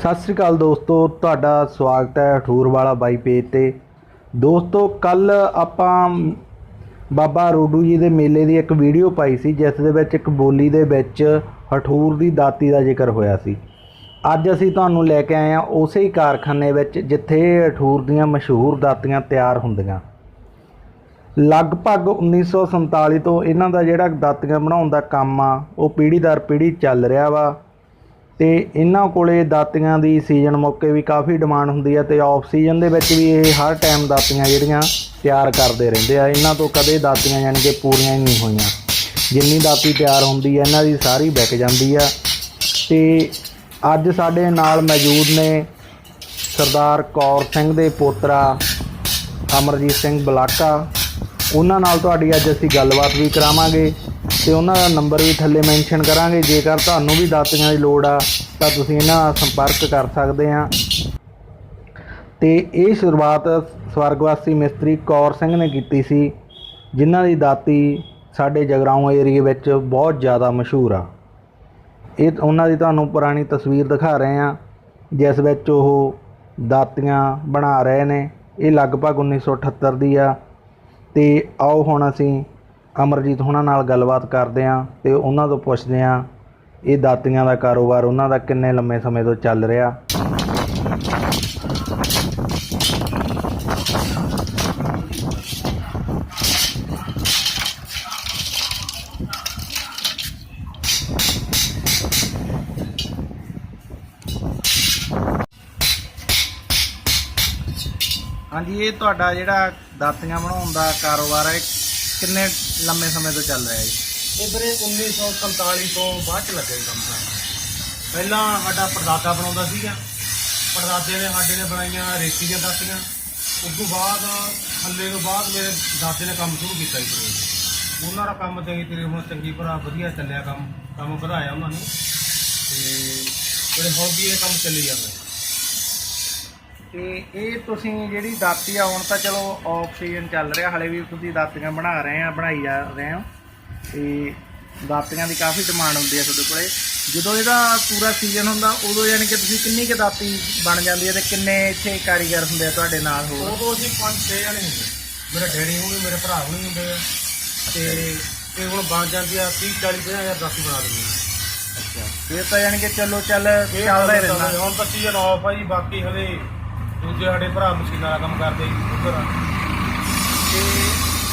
ਸਤਿ ਸ੍ਰੀ ਅਕਾਲ ਦੋਸਤੋ, ਤੁਹਾਡਾ ਸਵਾਗਤ ਹੈ ਠੂਰ ਵਾਲਾ ਬਾਈ ਪੇਜ ਤੇ। ਦੋਸਤੋ, ਕੱਲ ਆਪਾਂ ਬਾਬਾ ਰੋਡੂ ਜੀ ਦੇ ਮੇਲੇ ਦੀ ਇੱਕ ਵੀਡੀਓ ਪਾਈ ਸੀ, ਜਿਸ ਦੇ ਵਿੱਚ ਇੱਕ ਬੋਲੀ ਦੇ ਵਿੱਚ ਹਠੂਰ ਦੀ ਦਾਤੀ ਦਾ ਜ਼ਿਕਰ ਹੋਇਆ ਸੀ। ਅੱਜ ਅਸੀਂ ਤੁਹਾਨੂੰ ਲੈ ਕੇ ਆਏ ਹਾਂ ਉਸੇ ਹੀ ਕਾਰਖਾਨੇ ਵਿੱਚ, ਜਿੱਥੇ ਇਹ ਹਠੂਰ ਦੀਆਂ ਮਸ਼ਹੂਰ ਦਾਤੀਆਂ ਤਿਆਰ ਹੁੰਦੀਆਂ। ਲਗਭਗ 1947 ਤੋਂ ਇਹਨਾਂ ਦਾ ਜਿਹੜਾ ਦਾਤੀਆਂ ਬਣਾਉਣ ਦਾ ਕੰਮ ਆ, ਉਹ ਪੀੜ੍ਹੀ ਦਰ ਪੀੜ੍ਹੀ ਚੱਲ ਰਿਹਾ ਵਾ। ਤੇ ਇਹਨਾਂ ਕੋਲੇ ਦਾਤੀਆਂ ਦੀ ਸੀਜ਼ਨ ਮੌਕੇ ਵੀ ਕਾਫੀ ਡਿਮਾਂਡ ਹੁੰਦੀ ਹੈ ਤੇ ਆਫ ਸੀਜ਼ਨ ਦੇ ਵਿੱਚ ਵੀ ਇਹ ਹਰ ਟਾਈਮ ਦਾਤੀਆਂ ਜਿਹੜੀਆਂ ਤਿਆਰ ਕਰਦੇ ਰਹਿੰਦੇ ਆ। ਇਹਨਾਂ ਤੋਂ ਕਦੇ ਦਾਤੀਆਂ ਯਾਨੀ ਕਿ ਪੂਰੀਆਂ ਹੀ ਨਹੀਂ ਹੋਈਆਂ। ਜਿੰਨੀ ਦਾਤੀ ਤਿਆਰ ਹੁੰਦੀ ਹੈ, ਇਹਨਾਂ ਦੀ ਸਾਰੀ ਵਿਕ ਜਾਂਦੀ ਆ। ਤੇ ਅੱਜ ਸਾਡੇ ਨਾਲ ਮੌਜੂਦ ਨੇ ਸਰਦਾਰ ਕੌਰ ਸਿੰਘ ਦੇ ਪੋਤਰਾ ਅਮਰਜੀਤ ਸਿੰਘ ਬਲਾਕਾ। ਉਹਨਾਂ ਨਾਲ ਤੁਹਾਡੀ ਅੱਜ ਅਸੀਂ ਗੱਲਬਾਤ ਵੀ ਕਰਾਵਾਂਗੇ ਤੇ ਉਹਨਾਂ ਦਾ ਨੰਬਰ ਵੀ ਥੱਲੇ ਮੈਂਸ਼ਨ ਕਰਾਂਗੇ। ਜੇਕਰ ਤੁਹਾਨੂੰ ਵੀ ਦਾਤੀਆਂ ਦੀ ਲੋੜ ਆ, ਤਾਂ ਤੁਸੀਂ ਇਹਨਾਂ ਨਾਲ ਸੰਪਰਕ ਕਰ ਸਕਦੇ ਆ। ਤੇ ਇਹ ਸ਼ੁਰੂਆਤ ਸਵਰਗਵਾਸੀ ਮਿਸਤਰੀ ਕੌਰ ਸਿੰਘ ਨੇ ਕੀਤੀ ਸੀ, ਜਿਨ੍ਹਾਂ ਦੀ ਦਾਤੀ ਸਾਡੇ ਜਗਰਾਉਂ ਏਰੀਏ ਵਿੱਚ ਬਹੁਤ ਜ਼ਿਆਦਾ ਮਸ਼ਹੂਰ ਆ। ਇਹ ਉਹਨਾਂ ਦੀ ਤੁਹਾਨੂੰ ਪੁਰਾਣੀ ਤਸਵੀਰ ਦਿਖਾ ਰਹੇ ਆ, ਜਿਸ ਵਿੱਚ ਉਹ ਦਾਤੀਆਂ ਬਣਾ ਰਹੇ ਨੇ। ਇਹ ਲਗਭਗ 1978 ਦੀ ਆ। ਤੇ ਆਓ ਹੁਣ ਅਸੀਂ ਅਮਰਜੀਤ ਹੁਣਾਂ ਨਾਲ ਗੱਲਬਾਤ ਕਰਦੇ ਹਾਂ ਤੇ ਉਹਨਾਂ ਤੋਂ ਪੁੱਛਦੇ ਹਾਂ ਇਹ ਦਾਤੀਆਂ ਦਾ ਕਾਰੋਬਾਰ ਉਹਨਾਂ ਦਾ ਕਿੰਨੇ ਲੰਮੇ ਸਮੇਂ ਤੋਂ ਚੱਲ ਰਿਹਾ। ਹਾਂਜੀ, ਇਹ ਤੁਹਾਡਾ ਜਿਹੜਾ ਦਾਤੀਆਂ ਬਣਾਉਣ ਦਾ ਕਾਰੋਬਾਰ ਹੈ, ਕਿੰਨੇ ਲੰਮੇ ਸਮੇਂ ਤੋਂ ਚੱਲ ਰਿਹਾ ਜੀ? ਇਹ ਵੀਰੇ 1947 ਤੋਂ ਬਾਅਦ ਚ ਲੱਗੇ ਕੰਮ ਕਰਨਾ ਪਹਿਲਾਂ ਸਾਡਾ ਪਰਦਾਦਾ ਬਣਾਉਂਦਾ ਸੀਗਾ। ਪਰਦਾਦੇ ਨੇ ਸਾਡੇ ਨੇ ਬਣਾਈਆਂ ਰੇਤੀ ਦੀਆਂ ਦਾਤੀਆਂ। ਉਸ ਤੋਂ ਬਾਅਦ, ਥੱਲੇ ਤੋਂ ਬਾਅਦ ਮੇਰੇ ਦਾਦੇ ਨੇ ਕੰਮ ਸ਼ੁਰੂ ਕੀਤਾ ਜੀ ਵੀਰੇ ਉਹਨਾਂ ਦਾ ਕੰਮ ਚੰਗੀ ਤਰੀ ਹੁਣ ਚੰਗੀ ਭਰਾ ਵਧੀਆ ਚੱਲਿਆ ਕੰਮ ਕੰਮ ਵਧਾਇਆ ਉਹਨਾਂ ਨੇ। ਤੇ ਜਿਹੜੇ ਹੁਣ ਵੀ ਇਹ ਕੰਮ ਚੱਲੀ ਜਾਂਦਾ। ਤੇ ਇਹ ਤੁਸੀਂ ਜਿਹੜੀ ਦਾਤੀ ਆ ਹੁਣ ਤਾਂ ਚਲੋ ਆਕਸੀਜਨ ਚੱਲ ਰਿਹਾ ਹਲੇ ਵੀ ਤੁਸੀਂ ਦਾਤੀਆਂ ਬਣਾ ਰਹੇ ਆ ਬਣਾਈ ਜਾ ਰਹੇ ਹੋ। ਤੇ ਦਾਤੀਆਂ ਦੀ ਕਾਫੀ ਡਿਮਾਂਡ ਹੁੰਦੀ ਹੈ ਤੁਹਾਡੇ ਕੋਲੇ। ਜਦੋਂ ਇਹਦਾ ਪੂਰਾ ਸੀਜ਼ਨ ਹੁੰਦਾ ਉਦੋਂ ਯਾਨੀ ਕਿ ਤੁਸੀਂ ਕਿੰਨੀ ਕੁ ਦਾਤੀ ਬਣ ਜਾਂਦੀ ਹੈ ਤੇ ਕਿੰਨੇ ਇੱਥੇ ਕਾਰੀਗਰ ਹੁੰਦੇ ਆ ਤੁਹਾਡੇ ਨਾਲ ਹੋਰ? ਉਦੋਂ ਅਸੀਂ ਪੰਜ ਛੇ ਜਣੇ ਹੁੰਦੇ ਮੇਰੇ ਡੈਡੀ ਹੋਣਗੇ ਮੇਰੇ ਭਰਾ ਹੋਣਗੇ ਹੁੰਦੇ ਆ। ਤੇ ਤੇ ਹੁਣ ਬਣ ਜਾਂਦੀ ਆ 30 40 50 ਹਜ਼ਾਰ ਦਾਤੀ ਬਣਾ ਦਿੰਦੇ ਆ। ਅੱਛਾ। ਇਹ ਤਾਂ ਯਾਨੀ ਕਿ ਚਲੋ ਚੱਲ ਇਹ ਚੱਲਦਾ ਹੀ ਰਹਿੰਦਾ। ਹੁਣ ਤਾਂ ਸੀਜ਼ਨ ਆਫ ਆ ਜੀ ਬਾਕੀ ਹਲੇ ਦੂਜੇ ਸਾਡੇ ਭਰਾ ਮਸ਼ੀਨਾਂ ਦਾ ਕੰਮ ਕਰਦੇ ਜੀ ਉੱਧਰ ਤੇ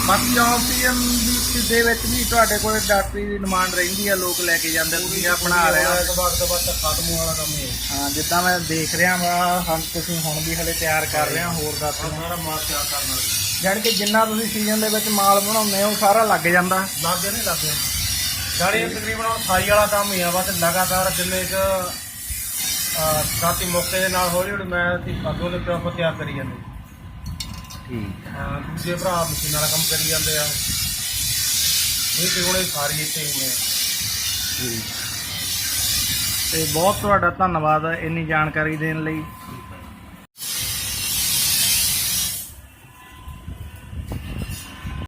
ਬਾਕੀ ਆਕਸੀਜਨ ਦੀ ਦੇ ਵਿੱਚ ਵੀ ਤੁਹਾਡੇ ਕੋਲ ਦਾਤੀ ਦੀ ਡਿਮਾਂਡ ਰਹਿੰਦੀ ਆ ਲੋਕ ਲੈ ਕੇ ਜਾਂਦੇ ਤੁਸੀਂ ਆ ਬਣਾ ਰਹੇ ਹੋ ਤੋਂ ਬਾਅਦ ਤੋਂ ਬਾਅਦ ਤਾਂ ਖਤਮ ਵਾਲਾ ਕੰਮ ਹੈ ਹਾਂ ਜਿੱਦਾਂ ਮੈਂ ਦੇਖ ਰਿਹਾ ਵਾ ਹਾਂ ਤੁਸੀਂ ਹੁਣ ਵੀ ਹਲੇ ਤਿਆਰ ਕਰ ਰਹੇ ਹੋ ਹੋਰ ਦਾਤੀਆਂ ਸਾਰਾ ਮਾਲ ਤਿਆਰ ਕਰਨ ਵਾਲੀ ਜਾਣੀ ਕਿ ਜਿੰਨਾ ਤੁਸੀਂ ਸੀਜ਼ਨ ਦੇ ਵਿੱਚ ਮਾਲ ਬਣਾਉਂਦੇ ਹੋ ਸਾਰਾ ਲੱਗ ਜਾਂਦਾ। ਲੱਗ ਨਹੀਂ ਲੱਗ ਜਾਣੀ। ਤਕਰੀਬਨ ਹੁਣ ਸਾਈ ਵਾਲਾ ਕੰਮ ਹੀ ਆ ਬਸ ਲਗਾਤਾਰ ਜਿੰਨੇ ਚ ਦਾਤੀ ਮੌਕੇ ਦੇ ਨਾਲ ਹੌਲੀ ਹੌਲੀ ਮੈਂ ਅਸੀਂ ਅੱਗੋਂ ਦੇ ਪਿਓ ਤਿਆਰ ਕਰੀ ਜਾਂਦੇ। ਠੀਕ। ਹਾਂ ਦੂਜੇ ਭਰਾ ਮਸ਼ੀਨਾਂ ਦਾ ਕੰਮ ਕਰੀ ਜਾਂਦੇ ਆ। ਇਹ ਤੇ ਹੁਣੇ ਸਾਰੀ ਇੱਥੇ ਹੀ ਨੇ। ਤੇ ਬਹੁਤ ਤੁਹਾਡਾ ਧੰਨਵਾਦ ਇੰਨੀ ਜਾਣਕਾਰੀ ਦੇਣ ਲਈ।